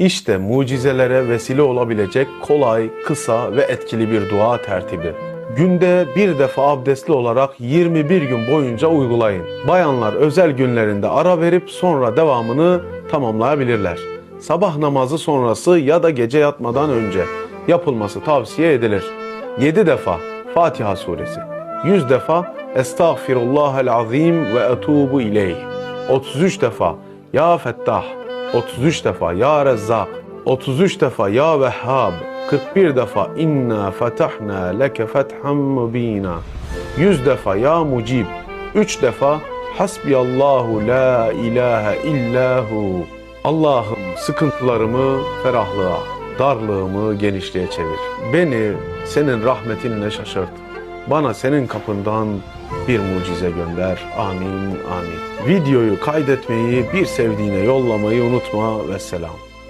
İşte mucizelere vesile olabilecek kolay, kısa ve etkili bir dua tertibi. Günde bir defa abdestli olarak 21 gün boyunca uygulayın. Bayanlar özel günlerinde ara verip sonra devamını tamamlayabilirler. Sabah namazı sonrası ya da gece yatmadan önce yapılması tavsiye edilir. 7 defa Fatiha suresi, 100 defa Estağfirullahel azim ve etubu ileyh. 33 defa Ya Fettah, 33 defa Ya Rezzak, 33 defa Ya Vehhab, 41 defa İnna fetahna leke fethan mubina, 100 defa Ya Mucib, 3 defa Hasbiyallahu la ilahe illahu. Allah'ım sıkıntılarımı ferahlığa, darlığımı genişliğe çevir. Beni senin rahmetinle şaşırt. Bana senin kapından bir mucize gönder. Amin, amin. Videoyu kaydetmeyi, bir sevdiğine yollamayı unutma. Vesselam.